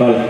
చాలు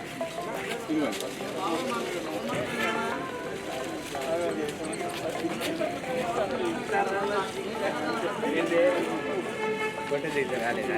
రాలేదా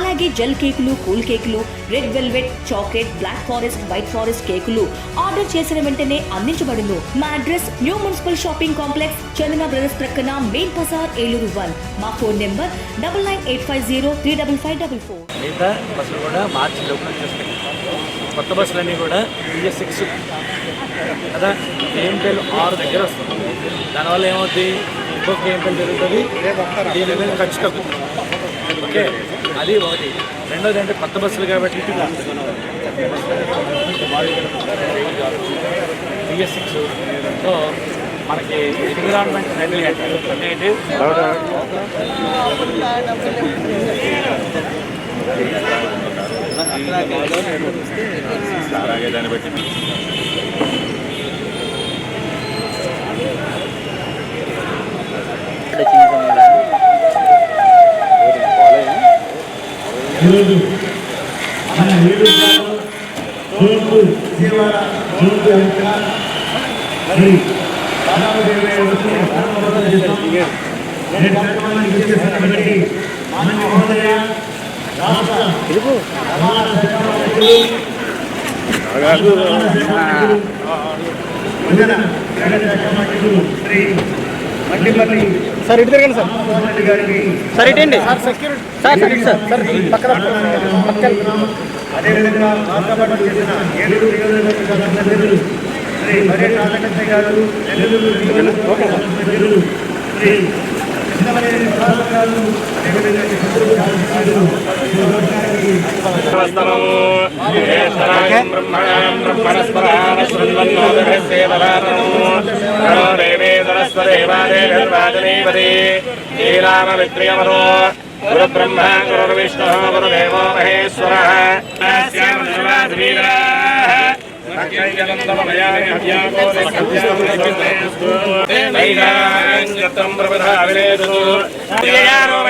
అలాగే జెల్ కేకులు కూల్ కేకులు red velvet chocolate black forest white forest కేకులు ఆర్డర్ చేసిన వెంటనే అందించబడును. మా address new municipal shopping complex Chandana brothers ప్రక్కన మెయిన్ బజార్ ఏలూరు వన్. మా phone number double nine eight five zero three double five double four. మిగతా బస్సులు కూడా మార్చి వచ్చేస్తాయి. కొత్త బస్సులన్నీ కూడా బిఎస్ సిక్స్. కదా కేఎంపీఎల్ ఆరు దగ్గర వస్తుంది. దానివల్ల ఏమవుతుంది ఇంకొక ఏం కేఎంపీఎల్ జరుగుతుంది. దీని మీద ఖర్చు తగ్గుతుంది. ఓకే. అది ఒకటి. రెండోది అంటే కొత్త బస్సులు కాబట్టి బిఎస్ సిక్స్ సో మనకి ఎన్విరాన్మెంట్ ఫ్రెండ్లీ అంటే ఏంటి ఈరోజు మన ఏడు జోన్కు విజయవాడ జోన్కు యొక్క మరి విచ్చేసినటువంటి మాన్య మహోదయ రాష్ట్ర రవాణా శాఖ మంత్రులు, రవాణా శాఖ మంత్రులు, శ్రీ మట్టిపల్లి సార్ ఇటు తిరగండి sir. Sir ఇటండి sir security sir sir sir. Sir పక్కన పక్కన అదేవిధంగా చేసిన శ్రీ గారు నెల్లూరు శ్రీ కృష్ణమనేని ప్రసాద్ గారు అదేవిధంగా చిత్తూరు శాసనసభ్యులు శ్రీ గోపినాథ్ గురుబ్రహ్మ గురుర్విష్ణు గురుదేవో మహేశ్వర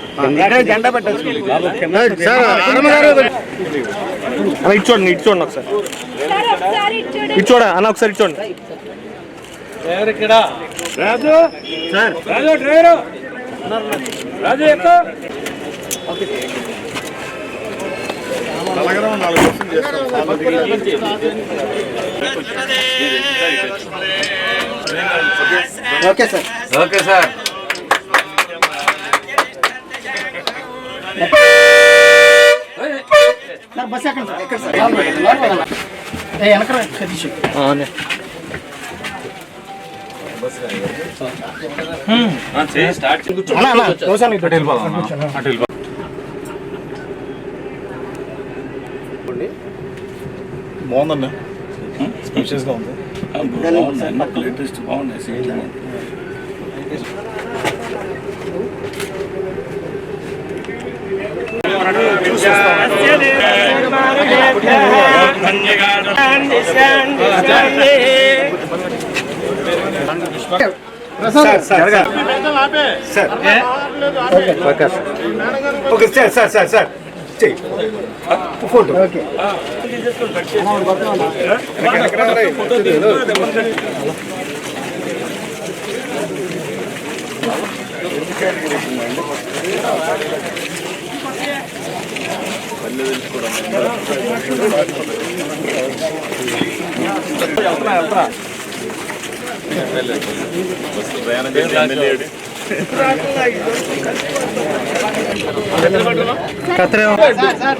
అలా ఇటు చూడండి ఇటు చూడండి ఒకసారి ఇటు చూడ అన్న ఒకసారి ఇటు చూడండి డ్రైవర్ ఇక్కడ? రాజు? సార్. రాజు డ్రైవరు? రాజు ఎక్కువ ఓకే సార్. బాగుందన్న స్పెషల్స్గా ఉంది. లేటెస్ట్ బాగున్నాయి. Okay sir sir sir sir చెయ్యి ఫోటో ఓకే ప్రయాణం చేసి ఎమ్మెల్యేడు కత్రే ఓకే సార్.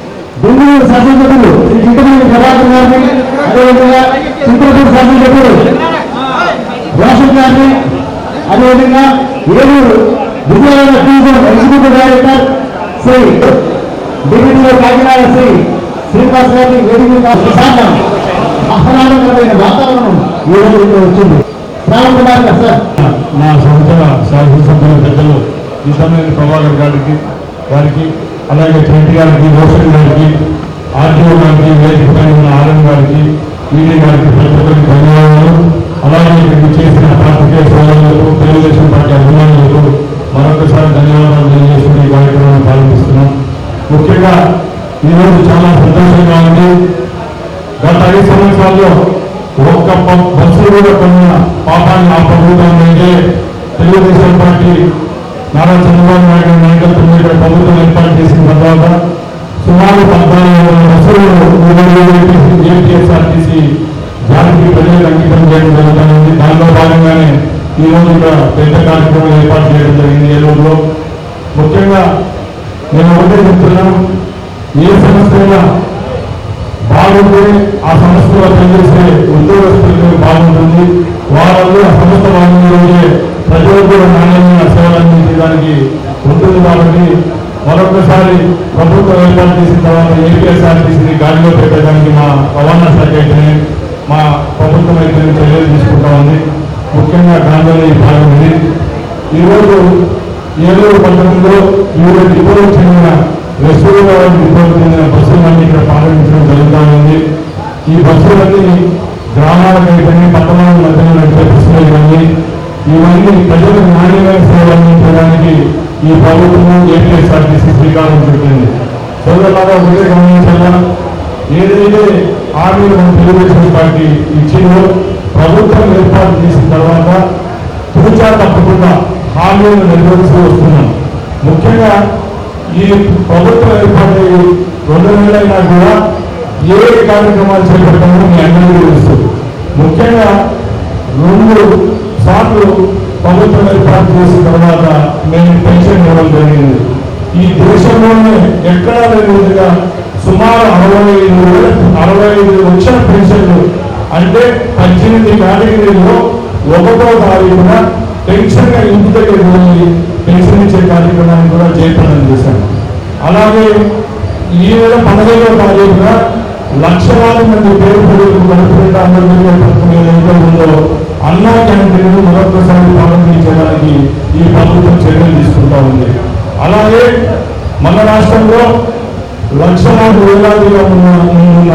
బెంగళూరు శాసనసభ్యులు శ్రీ చింతమనేని ప్రభాకర్ గారిని అదేవిధంగా చింతపూర్ శాసనసభ్యులు రోషన్ గారిని అదేవిధంగా Eluru Vijayawada tourism executive director Shri డిగ్రీలో కాకినాడ శ్రీ శ్రీనివాస్ గారిని వేదిక ప్రశాంతం ఆహ్లాదకరమైన వాతావరణం ఈ రోజు వచ్చింది. శ్రావణ్ కుమార్ గారు సార్. నా సంవత్సర శాసనసభ్యుల పెద్దలు నిజమైన ప్రభాకర్ గారికి వారికి అలాగే చెంటి గారికి రోషన్ గారికి ఆర్టీఓ గారికి వేదికపై ఉన్న ఆనంద్ గారికి ఈడీ గారికి ప్రతి ఒక్కరికి ధన్యవాదాలు. అలాగే ఇక్కడికి చేసిన పాత్రికేయ సోదరులకు తెలుగుదేశం పార్టీ అభిమానులకు మరొకసారి ధన్యవాదాలు తెలియజేసుకుని ఈ కార్యక్రమాన్ని ప్రారంభిస్తున్నాం. ముఖ్యంగా ఈరోజు చాలా సంతోషంగా ఉంది. గత ఐదు సంవత్సరాల్లో ఒక్క బస్సులు కూడా కొన్న పాపాన్ని ఆ ప్రభుత్వం అయితే తెలుగుదేశం పార్టీ నారా చంద్రబాబు నాయుడు నాయకత్వంలో ఇక్కడ ప్రభుత్వం ఏర్పాటు చేసిన తర్వాత సుమారు పద్నాలుగు వందల బస్సులు ఏపీఎస్ఆర్టీసీ దానికి ప్రజలకు అంకితం చేయడం జరుగుతుంది. దానిలో భాగంగానే ఈరోజు ఇక్కడ పెద్ద కార్యక్రమం ఏర్పాటు చేయడం జరిగింది. ఏలూరులో ముఖ్యంగా నేను ఒకటే చెప్తున్నాను ఏ సంస్థ అయినా బాగుంటే ఆ సంస్థలో పనిచేసే ఉద్యోగస్తులకు బాగుంటుంది. వారందరూ ఆ సంస్థ బాగుంది రోజే ప్రజలకు కూడా నాణ్యమైన చేయడానికి ఉంటుంది కాబట్టి మరొకసారి ప్రభుత్వం ఏర్పాటు చేసిన తర్వాత ఏపీఎస్ఆర్టీసీని గాడిలో పెట్టడానికి మా రవాణా శాఖ అయితేనే మా ప్రభుత్వం అయితేనే చర్యలు తీసుకుంటా ఉంది. ముఖ్యంగా గాంధీలో ఈ భాగం ఉంది ఈరోజు ఏలూరు పట్టణంలో వివిధ డిపోలకు చెందిన రెస్టూరెంట్ డిపోలకు చెందిన బస్సులన్నీ ఇక్కడ ప్రారంభించడం జరుగుతూ ఉంది. ఈ బస్సులన్నీ గ్రామాలకైతేనే పట్టణాల మధ్యలో నడిపే బస్సులు ఇవన్నీ ఇవన్నీ ప్రజలకు నాణ్యమైన సేవలు అందించడానికి ఈ ప్రభుత్వం ఏపీఎస్ఆర్టీసీ శ్రీకారం చుట్టింది. సోదరులాగా ఒకటే గమనించాలా ఏదైతే హామీలు మన తెలుగుదేశం పార్టీ ఇచ్చిందో ప్రభుత్వం ఏర్పాటు చేసిన తర్వాత తూచా తప్పకుండా హామీలను నెరవేరుస్తూ వస్తున్నాం. ముఖ్యంగా ఈ ప్రభుత్వం ఏర్పాటు రెండు నెలలైనా కూడా ఏ కార్యక్రమాలు చేపట్టామో మీ అందరికీ తెలుసు. ముఖ్యంగా రెండు సార్లు ప్రభుత్వం ఏర్పాటు చేసిన తర్వాత నేను పెన్షన్ ఇవ్వడం జరిగింది. ఈ దేశంలోనే ఎక్కడా లేని విధంగా సుమారు అరవై ఐదు వేల అరవై ఐదు లక్షల పెన్షన్లు అంటే పద్దెనిమిది కేటగిరీలో ఒకటో తారీఖున పెన్షన్ ఇంటి దగ్గర వెళ్ళి పెన్షన్ ఇచ్చే కార్యక్రమాన్ని కూడా జయప్రదం చేశాను. అలాగే ఈ నెల పదహైదో తారీఖున లక్షలాది మంది పేరు ప్రజలకు కడుపుపెట్ట అందరికీ పథకం ఏదైతే ఉందో అన్నా క్యాంటీన్ మరొకసారి ప్రారంభించడానికి ఈ ప్రభుత్వం చర్యలు తీసుకుంటా ఉంది. అలాగే మన రాష్ట్రంలో లక్షలాది వేలాదిగా ఉన్న ఉన్న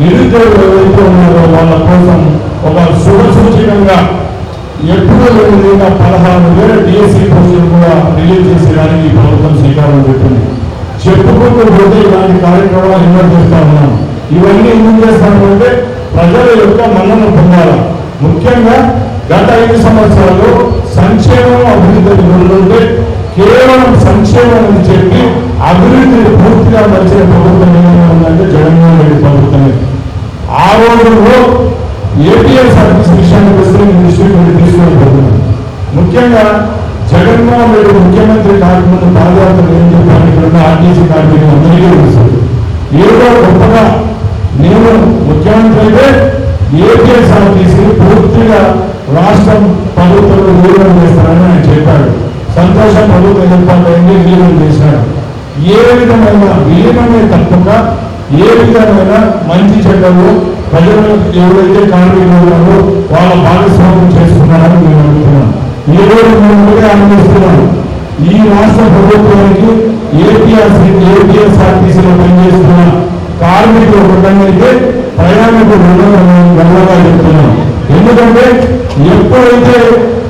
నిరుద్యోగులు ఎవరైతే ఉన్నారో వాళ్ళ కోసం ఒక శుభ సూచకంగా ఎప్పుడూ లేని పదహారు వేల డిఎస్సీ పోస్టులు కూడా రిలీజ్ చేసేదానికి ఈ ప్రభుత్వం శ్రీకారం చుట్టింది. చెప్పుకుంటూ పోతే ఇలాంటి కార్యక్రమాలు ఎన్నో చేస్తా ఉన్నాం. ఇవన్నీ ఎందుకు చేస్తామంటే ప్రజల యొక్క మన్నను పొందాలి. ముఖ్యంగా గత ఐదు సంవత్సరాల్లో సంక్షేమం అభివృద్ధి ఉంటే కేవలం సంక్షేమం అని చెప్పి అభివృద్ధిని పూర్తిగా మరిచిన ప్రభుత్వం ఏమైనా ఉందంటే జగన్మోహన్ రెడ్డి ప్రభుత్వమే. ఆ రోజుల్లో ఏపీఎల్ సర్వీస్ విషయానికి వస్తే నేను దృష్టికి తీసుకొని పోతున్నాను ముఖ్యంగా జగన్మోహన్ రెడ్డి ముఖ్యమంత్రి కాకముందు పాదయాత్ర ఏం కార్మికులు అందరికీ తెలుసు ఏదో గొప్పగా నేను ముఖ్యమంత్రి అయితే తీసుకుని పూర్తిగా రాష్ట్రం ప్రభుత్వం విలీనం చేస్తానని ఆయన చెప్పాడు. సంతోషం ప్రభుత్వం ఏర్పాటు అయింది విలీనం చేశాడు ఏ విధమైన విలీనమే తప్పక ఏ విధమైన మంచి చెడ్డలు ప్రజలు ఎవరైతే కార్మికులు ఉన్నారో వాళ్ళ భాగస్వామ్యం చేసుకున్నారని మేము అడుగుతున్నాం ఈ రోజు మేము కూడా ఆనందిస్తున్నాం ఈ రాష్ట్ర ప్రభుత్వానికి ఏపీఆర్సీ ఏపీఎస్ఆర్టీసీలో పనిచేస్తున్న కార్మికులు ఒకటైతే ప్రయాణికులు వెళ్ళగా చెప్తున్నాం. ఎందుకంటే ఎప్పుడైతే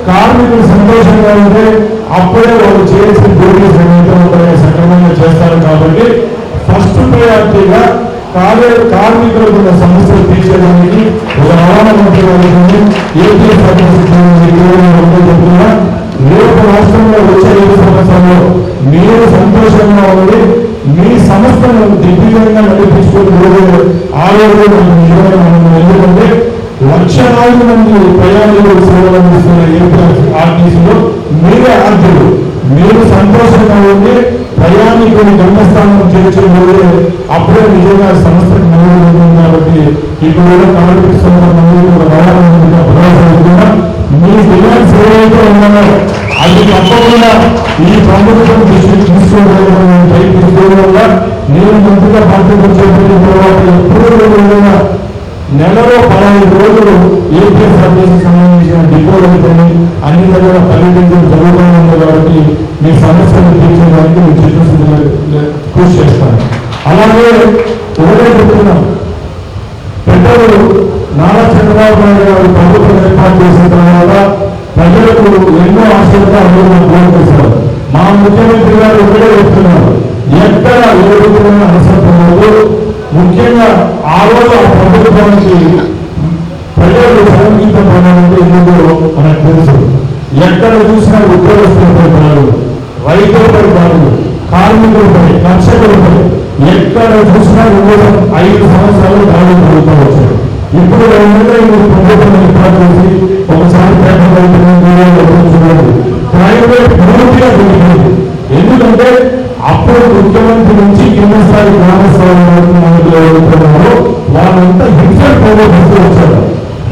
కార్మికులు సంతోషంగా ఉంటే అప్పుడే వాళ్ళు చేసిన డ్యూటీ సమయంలో సక్రమంగా చేస్తారు కాబట్టి ఫస్ట్ ప్రయారిటీగా కార్య కార్మికులకు ఉన్న సమస్యలు తీర్చేదానికి ఒక రవాణా మంత్రి గారికి ఏపీ చెప్తున్నా రేపు రాష్ట్రంలో వచ్చే ఐదు సంవత్సరంలో మీరు సంతోషంగా ఉండి మీ సంస్థను దిగ్విజయంగా నడిపించుకుని ఆరోగ్యం నిజమైన మనం ఎందుకంటే లక్షలాది మంది ప్రయాణికులు సేవలు అందిస్తున్న ఏపీ ఆర్టీసీలో మీరే ఆర్టీలు మీరు సంతోషంగా ఉండి ప్రయాణికుని గమ్యస్థానం చేర్చుకుంటే అప్పుడే నిజంగా సంస్థకు నమ్మకం కాబట్టి ఇప్పుడు కార్మిక సంస్థ మంది కూడా రావాలని భరోసా మీ డిమాండ్స్ ఏవైతే ఉన్నాయో అది తప్పకుండా ఈ ప్రభుత్వం దృష్టికి తీసుకోవడం ప్రయత్నించడం వల్ల నేను మంత్రిగా బాధ్యత చేపట్టిన తర్వాత ఎప్పుడూ నెలలో పదహైదు రోజులు ఏపీఎస్ఆర్టీసీ సంబంధించిన డిపోలైతేనే అన్ని దగ్గర పర్యటించడం జరుగుతూ ఉంది కాబట్టి మీ సమస్యలు తీర్చడానికి మీ చిత్తశుద్ధి కృషి చేస్తాను. అలాగే ఒకటే చెప్తున్నాం పెద్దలు నారా చంద్రబాబు నాయుడు గారు ప్రభుత్వం ఏర్పాటు చేసిన తర్వాత ప్రజలకు ఎన్నో ఆశలతో అభివృద్ధి చేశారు మా ముఖ్యమంత్రి గారు ఒకటే చెప్తున్నారు ఎక్కడ ఏ రూపమైన అవసరం లేదు. ముఖ్యంగా ఆ రోజు ఆ ప్రభుత్వానికి ప్రజలు సంగీత పడాలంటే ఎందుకో మనకు తెలుసు. ఎక్కడ చూసినా ఉద్యోగస్తులపై దాడులు రైతులపై దాడులు కార్మికులపై కర్షకులపై ఎక్కడ చూసినా వివిధ ఐదు సంవత్సరాలు దాడులు జరుగుతూ వచ్చాయి. ఇప్పుడు రెండుగా ఈ ప్రభుత్వం ఏర్పాటు చేసి ఒకసారి చూడండి ప్రైవేట్ పూర్తిగా జరిగింది ఎందుకంటే అప్పుడు ముఖ్యమంత్రి నుంచి కింద స్థాయి గ్రామ స్థాయి ఎవరుతున్నారో వాళ్ళంతా హింసలు ప్రభుత్వం వచ్చారు.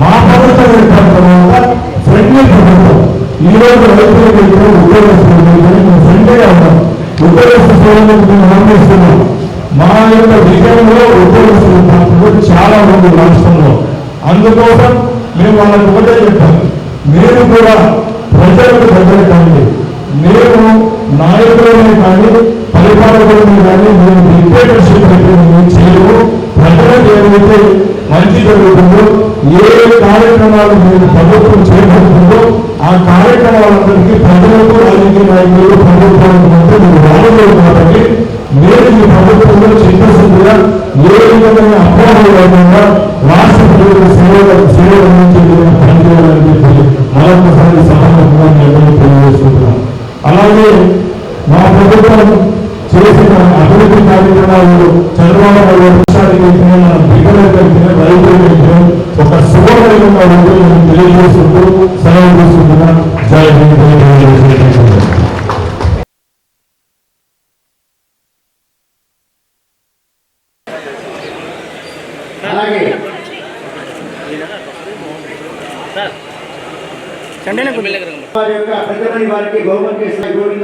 మా ప్రభుత్వం ఏర్పడిన తర్వాత ఫ్రెండ్లీ ప్రభుత్వం. ఈ రోజు రైతులకు ఇక్కడ ఉద్యోగస్తులు మేము ఫ్రెండ్లీగా ఉన్నాం ఉద్యోగస్తు సేవలకు మేము అందిస్తున్నాం మా యొక్క విజయంలో ఉద్యోగస్తుల చాలా మంది రాష్ట్రంలో అందుకోసం మేము వాళ్ళకి ఒకటే చెప్పాం మీరు కూడా ప్రజలకు దగ్గర కానీ మేము నాయకులని కానీ పరిపాలకులమే కానీ మేము డిక్టేటర్షిప్ మేము చేయము ప్రజలకు ఏదైతే మంచి జరుగుతుందో ఏ కార్యక్రమాలు మీరు ప్రభుత్వం చేపడుతుందో ఆ కార్యక్రమాలందరికీ ప్రజలకు రాజకీయ నాయకులు ప్రభుత్వాలకు మధ్య మీరు రాలేదు కాబట్టి మీరు ఈ ప్రభుత్వంలో చెప్పేసిందిగా ఏ విధమైన అపోహలు లేకుండా రాష్ట్ర ప్రజలకు సేవ సేవ అందించే పనిచేయాలని చెప్పి మరొకసారి సభాముఖంగా మీ అలాగే మా ప్రభుత్వం చేసిన అభివృద్ధి కార్యక్రమాలు చంద్రబాబు నాయుడు వర్షానికి వెళ్తున్నాం మన బిడ్డలకు వెళ్తున్నాం ఒక శుభమైన ఉంది తెలియజేస్తుంటూ సెలవు తీసుకుంటున్నాం. జై హింద్.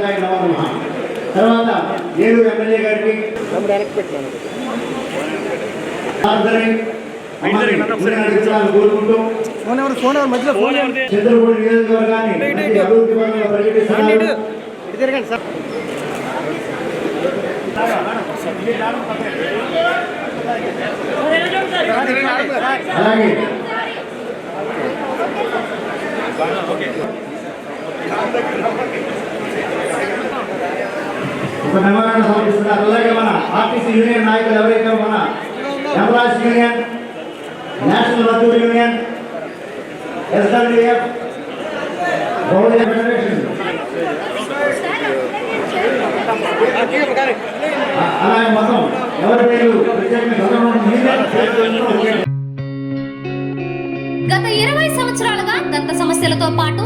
గౌరవం గోవిందాయ నమః తర్వాత ఏలూరు ఎమ్మెల్యే గారికి ప్రార్థనని అమ్మని పుణ్యాన్ని కోరుకుంటూ చంద్రపూడి నియోజకవర్గాన్ని మంచి అభివృద్ధి పరంగా పరిగెత్తిస్తున్నారు అలాగే ఒక మెమోరాండం సమర్పిస్తున్నారు అలాగే మన ఆర్టీసీ యూనియన్ నాయకులు ఎవరైతే మన employees union national Mazdoor union SWF Bahujan federation. అలాగే మొత్తం ఎవరి పేరు ప్రత్యేకంగా పేరు గత ఇరవై సంవత్సరాలుగా దంత సమస్యలతో పాటు